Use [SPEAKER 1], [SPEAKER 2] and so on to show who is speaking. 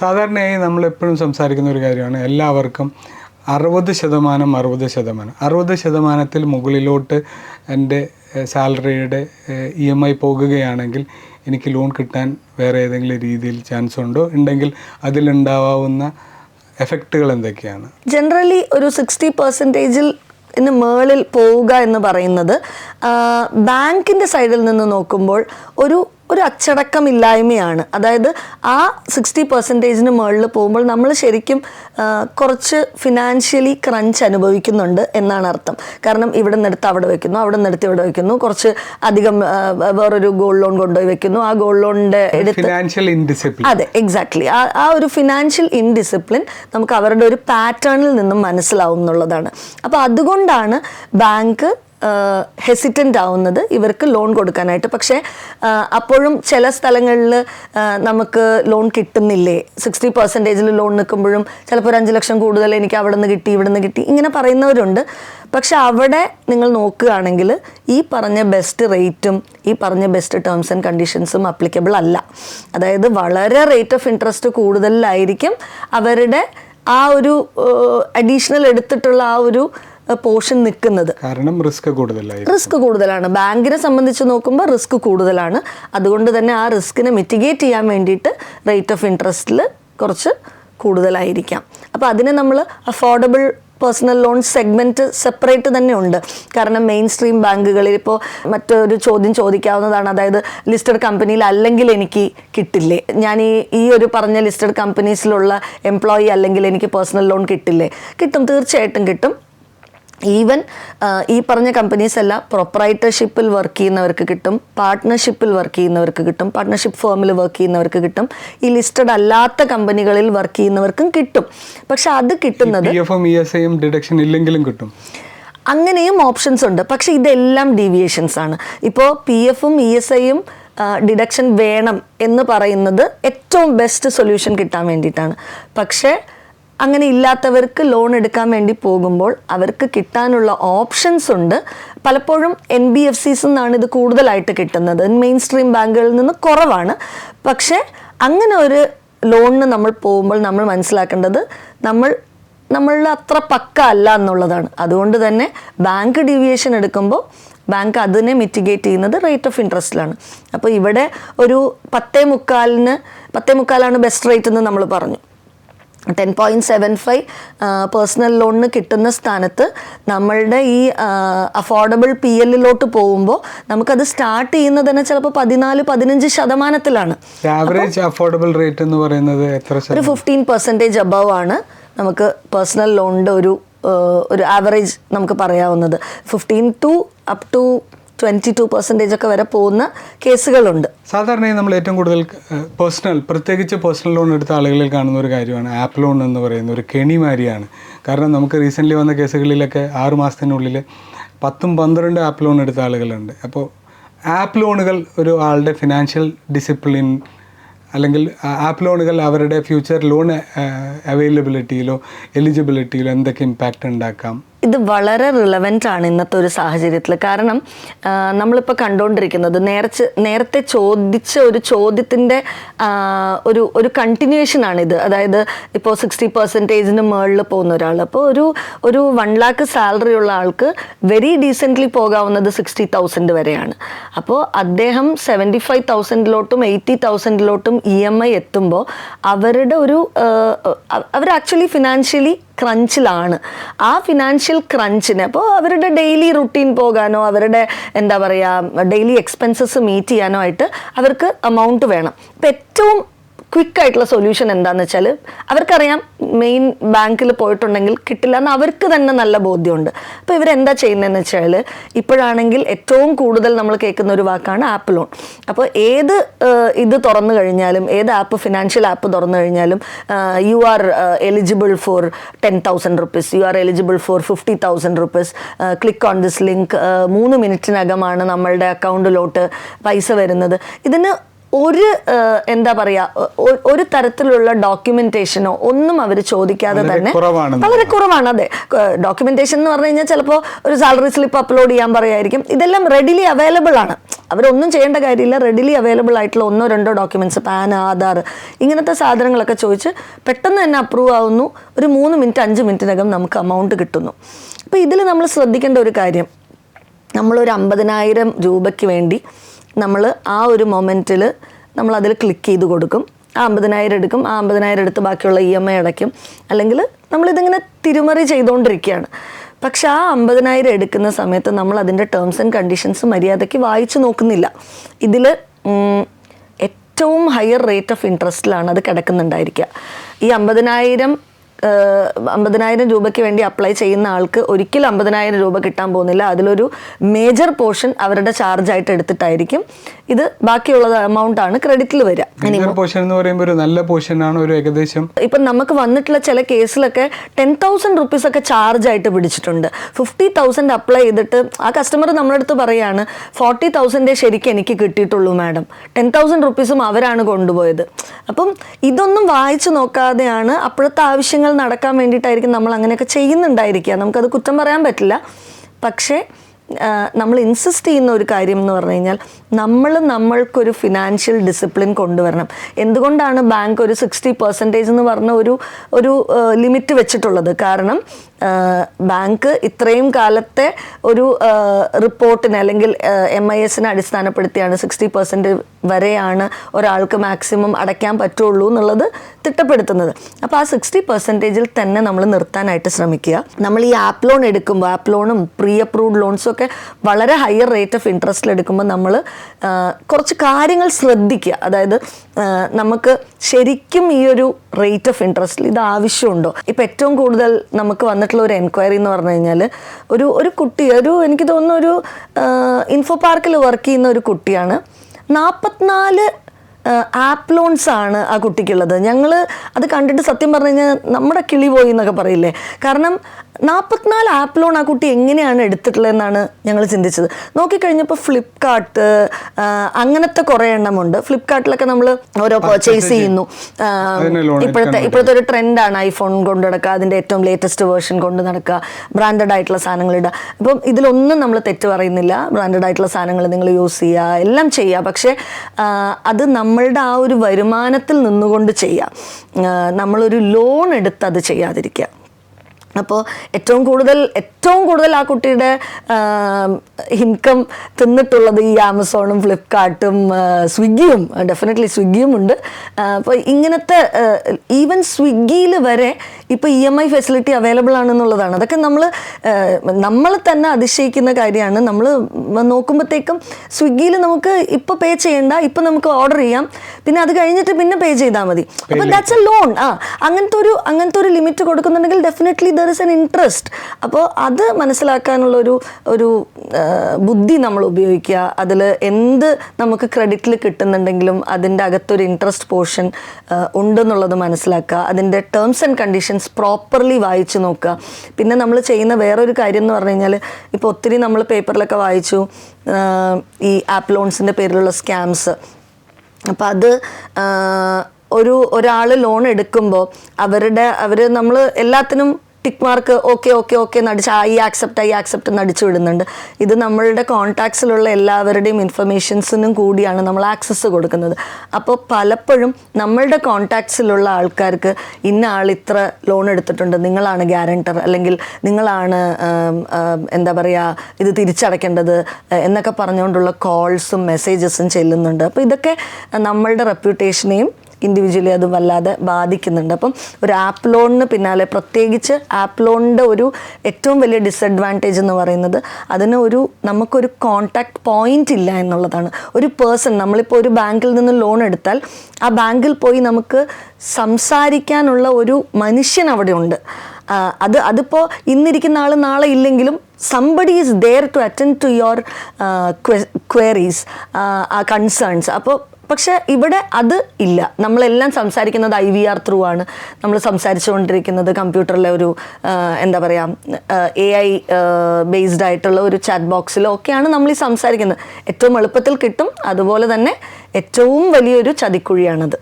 [SPEAKER 1] സാധാരണയായി നമ്മൾ എപ്പോഴും സംസാരിക്കുന്ന ഒരു കാര്യമാണ് എല്ലാവർക്കും അറുപത് ശതമാനം അറുപത് ശതമാനം. അറുപത് ശതമാനത്തിൽ മുകളിലോട്ട് എന്റെ സാലറിയുടെ ഇ എം ഐ പോകുകയാണെങ്കിൽ എനിക്ക് ലോൺ കിട്ടാൻ വേറെ ഏതെങ്കിലും രീതിയിൽ ചാൻസ് ഉണ്ടോ? ഉണ്ടെങ്കിൽ അതിലുണ്ടാവാവുന്ന എഫക്റ്റുകൾ എന്തൊക്കെയാണ്?
[SPEAKER 2] ജനറലി ഒരു സിക്സ്റ്റി പെർസെന്റേജിൽ ഇന്ന് മേളിൽ പോവുക എന്ന് പറയുന്നത് ബാങ്കിന്റെ സൈഡിൽ നിന്ന് നോക്കുമ്പോൾ ഒരു ഒരു അച്ചടക്കമില്ലായ്മയാണ്. അതായത് ആ സിക്സ്റ്റി പെർസെന്റേജിന് മുകളിൽ പോകുമ്പോൾ നമ്മൾ ശരിക്കും കുറച്ച് ഫിനാൻഷ്യലി ക്രഞ്ച് അനുഭവിക്കുന്നുണ്ട് എന്നാണ് അർത്ഥം. കാരണം ഇവിടെ നിന്നെടുത്ത് അവിടെ വെക്കുന്നു അവിടെ നിന്നെടുത്ത് ഇവിടെ വെക്കുന്നു കുറച്ച് അധികം വേറൊരു ഗോൾഡ് ലോൺ കൊണ്ടുപോയി വെക്കുന്നു. ആ ഗോൾഡ് ലോണിന്റെ എടുത്ത് അതെ എക്സാക്ട്ലി ആ ആ ഒരു ഫിനാൻഷ്യൽ ഇൻഡിസിപ്ലിൻ നമുക്ക് അവരുടെ ഒരു പാറ്റേണിൽ നിന്നും മനസ്സിലാവും എന്നുള്ളതാണ് അപ്പോൾ അതുകൊണ്ടാണ് ബാങ്ക് ഹെസിറ്റന്റ് ആവുന്നത് ഇവർക്ക് ലോൺ കൊടുക്കാനായിട്ട്. പക്ഷേ അപ്പോഴും ചില സ്ഥലങ്ങളിൽ നമുക്ക് ലോൺ കിട്ടുന്നില്ലേ? സിക്സ്റ്റി പെർസെന്റേജിൽ ലോൺ നിൽക്കുമ്പോഴും ചിലപ്പോൾ ഒരു അഞ്ച് ലക്ഷം കൂടുതൽ എനിക്ക് അവിടെ നിന്ന് കിട്ടി ഇവിടെ നിന്ന് കിട്ടി ഇങ്ങനെ പറയുന്നവരുണ്ട്. പക്ഷെ അവിടെ നിങ്ങൾ നോക്കുകയാണെങ്കിൽ ഈ പറഞ്ഞ ബെസ്റ്റ് റേറ്റും ഈ പറഞ്ഞ ബെസ്റ്റ് ടേംസ് ആൻഡ് കണ്ടീഷൻസും അപ്ലിക്കബിൾ അല്ല. അതായത് വളരെ റേറ്റ് ഓഫ് ഇൻട്രസ്റ്റ് കൂടുതലായിരിക്കും അവരുടെ ആ ഒരു അഡീഷണൽ എടുത്തിട്ടുള്ള ആ ഒരു പോർഷൻ നിൽക്കുന്നത്.
[SPEAKER 1] കാരണം റിസ്ക് കൂടുതലായി
[SPEAKER 2] റിസ്ക് കൂടുതലാണ്. ബാങ്കിനെ സംബന്ധിച്ച് നോക്കുമ്പോൾ റിസ്ക് കൂടുതലാണ്. അതുകൊണ്ട് തന്നെ ആ റിസ്കിനെ മിറ്റിഗേറ്റ് ചെയ്യാൻ വേണ്ടിയിട്ട് റേറ്റ് ഓഫ് ഇൻട്രസ്റ്റിൽ കുറച്ച് കൂടുതലായിരിക്കാം. അപ്പോൾ അതിനെ നമ്മൾ affordable personal loan segment separate തന്നെ ഉണ്ട് കാരണം മെയിൻ സ്ട്രീം ബാങ്കുകളിൽ ഇപ്പോൾ മറ്റൊരു ചോദ്യം ചോദിക്കാവുന്നതാണ്. അതായത് ലിസ്റ്റഡ് കമ്പനിയിൽ അല്ലെങ്കിൽ എനിക്ക് കിട്ടില്ലേ? ഞാൻ ഈ ഈ ഒരു പറഞ്ഞ ലിസ്റ്റഡ് കമ്പനീസിലുള്ള എംപ്ലോയി അല്ലെങ്കിൽ എനിക്ക് പേഴ്സണൽ ലോൺ കിട്ടില്ലേ? കിട്ടും തീർച്ചയായിട്ടും കിട്ടും. ഈവൻ ഈ പറഞ്ഞ കമ്പനീസ് എല്ലാം പ്രൊപ്പറൈറ്റർഷിപ്പിൽ വർക്ക് ചെയ്യുന്നവർക്ക് കിട്ടും പാർട്ട്ണർഷിപ്പിൽ വർക്ക് ചെയ്യുന്നവർക്ക് കിട്ടും പാർട്ട്ണർഷിപ്പ് ഫോമിൽ വർക്ക് ചെയ്യുന്നവർക്ക് കിട്ടും ഈ ലിസ്റ്റഡ് അല്ലാത്ത കമ്പനികളിൽ വർക്ക് ചെയ്യുന്നവർക്കും കിട്ടും. പക്ഷെ അത് കിട്ടുന്നത്
[SPEAKER 1] ഡിഡക്ഷൻ ഇല്ലെങ്കിലും കിട്ടും.
[SPEAKER 2] അങ്ങനെയും ഓപ്ഷൻസ് ഉണ്ട്. പക്ഷെ ഇതെല്ലാം ഡീവിയേഷൻസ് ആണ്. ഇപ്പോൾ പി എഫും ഇ എസ് ഐയും ഡിഡക്ഷൻ വേണം എന്ന് പറയുന്നത് ഏറ്റവും ബെസ്റ്റ് സൊല്യൂഷൻ കിട്ടാൻ വേണ്ടിയിട്ടാണ്. പക്ഷേ അങ്ങനെ ഇല്ലാത്തവർക്ക് ലോൺ എടുക്കാൻ വേണ്ടി പോകുമ്പോൾ അവർക്ക് കിട്ടാനുള്ള ഓപ്ഷൻസ് ഉണ്ട്. പലപ്പോഴും എൻ ബി എഫ് സിസ് നിന്നാണ് ഇത് കൂടുതലായിട്ട് കിട്ടുന്നത്. മെയിൻ സ്ട്രീം ബാങ്കുകളിൽ നിന്ന് കുറവാണ്. പക്ഷേ അങ്ങനെ ഒരു ലോണിന് നമ്മൾ പോകുമ്പോൾ നമ്മൾ മനസ്സിലാക്കേണ്ടത് നമ്മൾ നമ്മളിൽ അത്ര പക്ക അല്ല എന്നുള്ളതാണ്. അതുകൊണ്ട് തന്നെ ബാങ്ക് ഡീവിയേഷൻ എടുക്കുമ്പോൾ ബാങ്ക് അതിനെ മിറ്റിഗേറ്റ് ചെയ്യുന്നത് റേറ്റ് ഓഫ് ഇൻട്രസ്റ്റിലാണ് അപ്പോൾ ഇവിടെ ഒരു പത്തേ മുക്കാലിന് പത്തേ മുക്കാലാണ് ബെസ്റ്റ് റേറ്റ് എന്ന് നമ്മൾ പറഞ്ഞു. Ten point seven five personal ലോണിന് കിട്ടുന്ന സ്ഥാനത്ത് നമ്മളുടെ ഈ അഫോർഡബിൾ പി എല്ലിലോട്ട് പോകുമ്പോൾ നമുക്കത് സ്റ്റാർട്ട് ചെയ്യുന്നത് തന്നെ ചിലപ്പോൾ പതിനാല് പതിനഞ്ച് ശതമാനത്തിലാണ്.
[SPEAKER 1] ആവറേജ് അഫോർഡബിൾ റേറ്റ് എന്ന് പറയുന്നത് എത്ര
[SPEAKER 2] ഒരു ഫിഫ്റ്റീൻ പെർസെന്റേജ് അബവ് ആണ് നമുക്ക് പേഴ്സണൽ ലോണിന്റെ ഒരു ഒരു ആവറേജ് നമുക്ക് പറയാവുന്നത്. Fifteen to up to twenty two percentage ഒക്കെ വരെ പോകുന്ന കേസുകളുണ്ട്.
[SPEAKER 1] സാധാരണയായി നമ്മൾ ഏറ്റവും കൂടുതൽ പേഴ്സണൽ പ്രത്യേകിച്ച് പേഴ്സണൽ ലോൺ എടുത്ത ആളുകളിൽ കാണുന്ന ഒരു കാര്യമാണ് ആപ്പ് ലോൺ എന്ന് പറയുന്ന ഒരു കെണിമാരിയാണ്. കാരണം നമുക്ക് റീസെന്റ്ലി വന്ന കേസുകളിലൊക്കെ ആറ് മാസത്തിനുള്ളിൽ പത്തും പന്ത്രണ്ട് ആപ്പ് ലോൺ എടുത്ത ആളുകളുണ്ട്. അപ്പോൾ ആപ്പ് ലോണുകൾ ഒരു ആളുടെ ഫിനാൻഷ്യൽ ഡിസിപ്ലിൻ അല്ലെങ്കിൽ ആപ്പ് ലോണുകൾ അവരുടെ ഫ്യൂച്ചർ ലോൺ അവൈലബിലിറ്റിയിലോ എലിജിബിലിറ്റിയിലോ എന്തൊക്കെ ഇമ്പാക്റ്റ് ഉണ്ടാക്കാം.
[SPEAKER 2] ഇത് വളരെ റിലവന്റ് ആണ് ഇന്നത്തെ ഒരു സാഹചര്യത്തിൽ. കാരണം നമ്മളിപ്പോൾ കണ്ടുകൊണ്ടിരിക്കുന്നത് നേർച്ച് നേരത്തെ ചോദിച്ച ഒരു ചോദ്യത്തിന്റെ ഒരു ഒരു കണ്ടിന്യൂഷൻ ആണിത് അതായത് ഇപ്പോൾ സിക്സ്റ്റി പെർസെന്റേജിന് മുകളിൽ പോകുന്ന ഒരാൾ അപ്പോൾ ഒരു ഒരു വൺ ലാക്ക് സാലറി ഉള്ള ആൾക്ക് വെരി ഡീസെന്റ്ലി പോകാവുന്നത് സിക്സ്റ്റി തൗസൻഡ് വരെയാണ്. അപ്പോൾ അദ്ദേഹം സെവന്റി ഫൈവ് തൗസൻഡിലോട്ടും എയ്റ്റി തൗസൻഡിലോട്ടും ഇ എം ഐ എത്തുമ്പോൾ അവരുടെ ഒരു അവർ ആക്ച്വലി ഫിനാൻഷ്യലി ക്രഞ്ചിലാണ് ആ ഫിനാൻഷ്യൽ ക്രഞ്ചിന് അപ്പോൾ അവരുടെ ഡെയിലി റുട്ടീൻ പോകാനോ അവരുടെ എന്താ പറയുക ഡെയിലി എക്സ്പെൻസസ് മീറ്റ് ചെയ്യാനോ ആയിട്ട് അവർക്ക് എമൗണ്ട് വേണം. ഇപ്പം ഏറ്റവും ക്വിക്ക് ആയിട്ടുള്ള സൊല്യൂഷൻ എന്താണെന്ന് വെച്ചാൽ അവർക്കറിയാം മെയിൻ ബാങ്കിൽ പോയിട്ടുണ്ടെങ്കിൽ കിട്ടില്ല എന്ന് അവർക്ക് തന്നെ നല്ല ബോധ്യമുണ്ട്. അപ്പോൾ ഇവരെന്താ ചെയ്യുന്നതെന്ന് വെച്ചാൽ ഇപ്പോഴാണെങ്കിൽ ഏറ്റവും കൂടുതൽ നമ്മൾ കേൾക്കുന്ന ഒരു വാക്കാണ് ആപ്പ് ലോൺ അപ്പോൾ ഏത് ഇത് തുറന്നു കഴിഞ്ഞാലും ഏത് ആപ്പ് ഫിനാൻഷ്യൽ ആപ്പ് തുറന്നു കഴിഞ്ഞാലും you are eligible for ten thousand rupees you are eligible for fifty thousand rupees click on this link മൂന്ന് മിനിറ്റിനകമാണ് നമ്മളുടെ അക്കൗണ്ടിലോട്ട് പൈസ വരുന്നത്. ഇതിന് ഒരു എന്താ പറയാ ഒരു തരത്തിലുള്ള ഡോക്യുമെന്റേഷനോ ഒന്നും അവർ ചോദിക്കാതെ തന്നെ വളരെ കുറവാണ് അതെ. ഡോക്യുമെന്റേഷൻ എന്ന് പറഞ്ഞു കഴിഞ്ഞാൽ ചിലപ്പോൾ ഒരു സാലറി സ്ലിപ്പ് അപ്ലോഡ് ചെയ്യാൻ പറയായിരിക്കും. ഇതെല്ലാം റെഡിലി അവൈലബിൾ ആണ്. അവരൊന്നും ചെയ്യേണ്ട കാര്യമില്ല. റെഡിലി അവൈലബിൾ ആയിട്ടുള്ള ഒന്നോ രണ്ടോ ഡോക്യുമെന്റ്സ് പാൻ ആധാർ ഇങ്ങനത്തെ സാധനങ്ങളൊക്കെ ചോദിച്ച് പെട്ടെന്ന് തന്നെ അപ്രൂവ് ആവുന്നു. ഒരു മൂന്ന് മിനിറ്റ് അഞ്ച് മിനിറ്റിനകം നമുക്ക് എമൗണ്ട് കിട്ടുന്നു. അപ്പോൾ ഇതിൽ നമ്മൾ ശ്രദ്ധിക്കേണ്ട ഒരു കാര്യം നമ്മളൊരു അമ്പതിനായിരം രൂപയ്ക്ക് വേണ്ടി നമ്മൾ ആ ഒരു മൊമെന്റിൽ നമ്മൾ അതിൽ ക്ലിക്ക് ചെയ്ത് കൊടുക്കും. ആ അമ്പതിനായിരം എടുക്കും. ആ അമ്പതിനായിരം എടുത്ത് ബാക്കിയുള്ള ഇ എം ഐ അടയ്ക്കും. അല്ലെങ്കിൽ നമ്മളിതിങ്ങനെ തിരുമറി ചെയ്തുകൊണ്ടിരിക്കുകയാണ്. പക്ഷെ ആ അമ്പതിനായിരം എടുക്കുന്ന സമയത്ത് നമ്മൾ അതിന്റെ ടേംസ് ആൻഡ് കണ്ടീഷൻസ് മര്യാദയ്ക്ക് വായിച്ചു നോക്കുന്നില്ല. ഇതിൽ ഏറ്റവും ഹയർ റേറ്റ് ഓഫ് ഇൻട്രസ്റ്റിലാണ് അത് കിടക്കുന്നുണ്ടായിരിക്കുക. ഈ അമ്പതിനായിരം അമ്പതിനായിരം രൂപയ്ക്ക് വേണ്ടി അപ്ലൈ ചെയ്യുന്ന ആൾക്ക് ഒരിക്കലും അമ്പതിനായിരം രൂപ കിട്ടാൻ പോകുന്നില്ല. അതിലൊരു മേജർ പോർഷൻ അവരുടെ ചാർജ് ആയിട്ട് എടുത്തിട്ടായിരിക്കും. ഇത് ബാക്കിയുള്ള എമൗണ്ട് ആണ് ക്രെഡിറ്റിൽ വരിക.
[SPEAKER 1] പോർഷൻ എന്ന് പറയുമ്പോൾ ഒരു നല്ല പോർഷൻ ആണ് ഒരു ഏകദേശം
[SPEAKER 2] ഇപ്പം നമുക്ക് വന്നിട്ടുള്ള ചില കേസിലൊക്കെ ടെൻ തൗസൻഡ് റുപ്പീസ് ഒക്കെ ചാർജ് ആയിട്ട് പിടിച്ചിട്ടുണ്ട്. ഫിഫ്റ്റി തൗസൻഡ് അപ്ലൈ ചെയ്തിട്ട് ആ കസ്റ്റമർ നമ്മുടെ അടുത്ത് പറയാണ് ഫോർട്ടി തൗസൻഡേ ശരിക്കും എനിക്ക് കിട്ടിയിട്ടുള്ളൂ മാഡം ടെൻ തൗസൻഡ് റുപ്പീസും അവരാണ് കൊണ്ടുപോയത്. അപ്പം ഇതൊന്നും വായിച്ചു നോക്കാതെയാണ് അപ്പോഴത്തെ ആവശ്യങ്ങൾ നടക്കാൻ വേണ്ടിയിട്ടായിരിക്കും നമ്മൾ അങ്ങനെയൊക്കെ ചെയ്യുന്നുണ്ടായിരിക്കുക. നമുക്കത് കുറ്റം പറയാൻ പറ്റില്ല. പക്ഷേ നമ്മൾ ഇൻസിസ്റ്റ് ചെയ്യുന്ന ഒരു കാര്യം എന്ന് പറഞ്ഞു കഴിഞ്ഞാൽ നമ്മൾ നമ്മൾക്കൊരു ഫിനാൻഷ്യൽ ഡിസിപ്ലിൻ കൊണ്ടുവരണം. എന്തുകൊണ്ടാണ് ബാങ്ക് ഒരു സിക്സ്റ്റി പെർസെന്റേജ് എന്ന് പറഞ്ഞ ഒരു ഒരു ലിമിറ്റ് വെച്ചിട്ടുള്ളത്? കാരണം ബാങ്ക് ഇത്രയും കാലത്തെ ഒരു റിപ്പോർട്ടിന് അല്ലെങ്കിൽ എം ഐ എസിനെ അടിസ്ഥാനപ്പെടുത്തിയാണ് സിക്സ്റ്റി പെർസെന്റ് വരെയാണ് ഒരാൾക്ക് മാക്സിമം അടയ്ക്കാൻ പറ്റുള്ളൂ എന്നുള്ളത് തിട്ടപ്പെടുത്തുന്നത്. അപ്പോൾ ആ സിക്സ്റ്റി പെർസെന്റേജിൽ തന്നെ നമ്മൾ നിർത്താനായിട്ട് ശ്രമിക്കുക. നമ്മൾ ഈ ആപ്പ് ലോൺ എടുക്കുമ്പോൾ ആപ്പ് ലോണും പ്രീ അപ്രൂവ്ഡ് ലോൺസും ഒക്കെ വളരെ ഹയർ റേറ്റ് ഓഫ് ഇൻട്രസ്റ്റിൽ എടുക്കുമ്പോൾ നമ്മൾ കുറച്ച് കാര്യങ്ങൾ ശ്രദ്ധിക്കുക. അതായത് നമുക്ക് ശരിക്കും ഈ ഒരു റേറ്റ് ഓഫ് ഇൻട്രസ്റ്റിൽ ഇത് ആവശ്യമുണ്ടോ? ഇപ്പം ഏറ്റവും കൂടുതൽ നമുക്ക് വന്നിട്ടുള്ള ഒരു എൻക്വയറി എന്ന് പറഞ്ഞു കഴിഞ്ഞാൽ ഒരു ഒരു കുട്ടി ഒരു എനിക്ക് തോന്നുന്ന ഒരു ഇൻഫോ പാർക്കിൽ വർക്ക് ചെയ്യുന്ന ഒരു കുട്ടിയാണ്. നാൽപ്പത്തിനാല് ആപ്പ് ലോൺസ് ആണ് ആ കുട്ടിക്കുള്ളത്. ഞങ്ങൾ അത് കണ്ടിട്ട് സത്യം പറഞ്ഞു കഴിഞ്ഞാൽ നമ്മുടെ കിളി പോയി എന്നൊക്കെ പറയില്ലേ? കാരണം നാൽപ്പത്തിനാല് ആപ്പ് ലോൺ ആ കുട്ടി എങ്ങനെയാണ് എടുത്തിട്ടുള്ളതെന്നാണ് ഞങ്ങൾ ചിന്തിച്ചത്. നോക്കിക്കഴിഞ്ഞപ്പോൾ ഫ്ലിപ്കാർട്ട് അങ്ങനത്തെ കുറേ എണ്ണമുണ്ട്. ഫ്ലിപ്കാർട്ടിലൊക്കെ നമ്മൾ ഓരോ പർച്ചേസ് ചെയ്യുന്നു. ഇപ്പോഴത്തെ ഇപ്പോഴത്തെ ഒരു ട്രെൻഡാണ് ഐഫോൺ കൊണ്ട് നടക്കുക അതിന്റെ ഏറ്റവും ലേറ്റസ്റ്റ് വേർഷൻ കൊണ്ട് നടക്കുക ബ്രാൻഡഡ് ആയിട്ടുള്ള സാധനങ്ങൾ ഇടുക. അപ്പം ഇതിലൊന്നും നമ്മൾ തെറ്റ് പറയുന്നില്ല. ബ്രാൻഡഡ് ആയിട്ടുള്ള സാധനങ്ങൾ നിങ്ങൾ യൂസ് ചെയ്യുക എല്ലാം ചെയ്യുക. പക്ഷേ അത് നമ്മളുടെ ആ ഒരു വരുമാനത്തിൽ നിന്നുകൊണ്ട് ചെയ്യുക. നമ്മളൊരു ലോൺ എടുത്ത് അത് ചെയ്യാതിരിക്കുക. അപ്പോൾ ഏറ്റവും കൂടുതൽ ഏറ്റവും കൂടുതൽ ആ കുട്ടിയുടെ ഇൻകം തിന്നിട്ടുള്ളത് ഈ ആമസോണും ഫ്ലിപ്കാർട്ടും സ്വിഗ്ഗിയും ഡെഫിനറ്റ്ലി സ്വിഗ്ഗിയും ഉണ്ട്. അപ്പോൾ ഇങ്ങനത്തെ ഈവൻ സ്വിഗ്ഗിയിൽ വരെ ഇപ്പോൾ E M I facility available ആണെന്നുള്ളതാണ്. അതൊക്കെ നമ്മൾ നമ്മൾ തന്നെ അതിശയിക്കുന്ന കാര്യമാണ്. നമ്മൾ നോക്കുമ്പോഴത്തേക്കും സ്വിഗ്ഗിയിൽ നമുക്ക് ഇപ്പോൾ പേ ചെയ്യേണ്ട ഇപ്പം നമുക്ക് ഓർഡർ ചെയ്യാം. പിന്നെ അത് കഴിഞ്ഞിട്ട് പിന്നെ പേ ചെയ്താൽ മതി. അപ്പോൾ ദാറ്റ്സ് എ ലോൺ ആ അങ്ങനത്തെ ഒരു അങ്ങനത്തെ ഒരു limit കൊടുക്കുന്നുണ്ടെങ്കിൽ definitely there is an interest അപ്പോൾ അത് മനസ്സിലാക്കാനുള്ള ഒരു ഒരു ബുദ്ധി നമ്മൾ ഉപയോഗിക്കുക. അതിൽ എന്ത് നമുക്ക് ക്രെഡിറ്റിൽ കിട്ടുന്നുണ്ടെങ്കിലും അതിന്റെ അകത്തൊരു ഇൻട്രസ്റ്റ് പോർഷൻ ഉണ്ടെന്നുള്ളത് മനസ്സിലാക്കുക. അതിന്റെ ടേംസ് ആൻഡ് കണ്ടീഷൻസ് പ്രോപ്പർലി വായിച്ചു നോക്കുക. പിന്നെ നമ്മൾ ചെയ്യുന്ന വേറൊരു കാര്യം എന്ന് പറഞ്ഞു കഴിഞ്ഞാൽ ഇപ്പോൾ ഒത്തിരി നമ്മൾ പേപ്പറിലൊക്കെ വായിച്ചു ഈ ആപ്പ് ലോൺസിന്റെ പേരിലുള്ള സ്കാംസ് അപ്പോൾ അത് ഒരു ഒരാൾ ലോൺ എടുക്കുമ്പോൾ അവരുടെ അവർ നമ്മൾ എല്ലാത്തിനും tick mark okay okay okay നടിച്ച് ഐ ആക്സെപ്റ്റ് ഐ ആക്സെപ്റ്റ് നടിച്ചു വിടുന്നുണ്ട്. ഇത് നമ്മളുടെ കോൺടാക്ട്സിലുള്ള എല്ലാവരുടെയും ഇൻഫർമേഷൻസിനും കൂടിയാണ് നമ്മൾ ആക്സസ് കൊടുക്കുന്നത്. അപ്പോൾ പലപ്പോഴും നമ്മളുടെ കോൺടാക്ട്സിലുള്ള ആൾക്കാർക്ക് ഇന്ന ആൾ ഇത്ര ലോൺ എടുത്തിട്ടുണ്ട് നിങ്ങളാണ് ഗ്യാരണ്ടർ അല്ലെങ്കിൽ നിങ്ങളാണ് എന്താ പറയുക ഇത് തിരിച്ചടയ്ക്കേണ്ടത് എന്നൊക്കെ പറഞ്ഞുകൊണ്ടുള്ള കോൾസും മെസ്സേജസും ചെല്ലുന്നുണ്ട്. അപ്പോൾ ഇതൊക്കെ നമ്മളുടെ റെപ്യൂട്ടേഷനെയും ഇൻഡിവിജ്വലി അത് വല്ലാതെ ബാധിക്കുന്നുണ്ട്. അപ്പം ഒരു ആപ്പ് ലോണിന് പിന്നാലെ പ്രത്യേകിച്ച് ആപ്പ് ലോണിന്റെ ഒരു ഏറ്റവും വലിയ ഡിസഡ്വാന്റേജ് എന്ന് പറയുന്നത് അതിന് ഒരു നമുക്കൊരു കോണ്ടാക്ട് പോയിന്റ് ഇല്ല എന്നുള്ളതാണ്. ഒരു പേഴ്സൺ നമ്മളിപ്പോൾ ഒരു ബാങ്കിൽ നിന്ന് ലോൺ എടുത്താൽ ആ ബാങ്കിൽ പോയി നമുക്ക് സംസാരിക്കാനുള്ള ഒരു മനുഷ്യൻ അവിടെ ഉണ്ട്. അത് അതിപ്പോൾ ഇന്നിരിക്കുന്ന ആൾ നാളെ ഇല്ലെങ്കിലും somebody is there to attend to your queries concerns അപ്പോൾ പക്ഷെ ഇവിടെ അത് ഇല്ല. നമ്മളെല്ലാം സംസാരിക്കുന്നത് ഐ വി ആർ ത്രൂ ആണ്. നമ്മൾ സംസാരിച്ചുകൊണ്ടിരിക്കുന്നത് കമ്പ്യൂട്ടറിലെ ഒരു എന്താ പറയുക എ ഐ ബേസ്ഡ് ആയിട്ടുള്ള ഒരു ചാറ്റ് ബോക്സിലോ ഒക്കെയാണ് നമ്മൾ ഈ സംസാരിക്കുന്നത്. ഏറ്റവും എളുപ്പത്തിൽ കിട്ടും. അതുപോലെ തന്നെ ഏറ്റവും വലിയൊരു ചതിക്കുഴിയാണത്.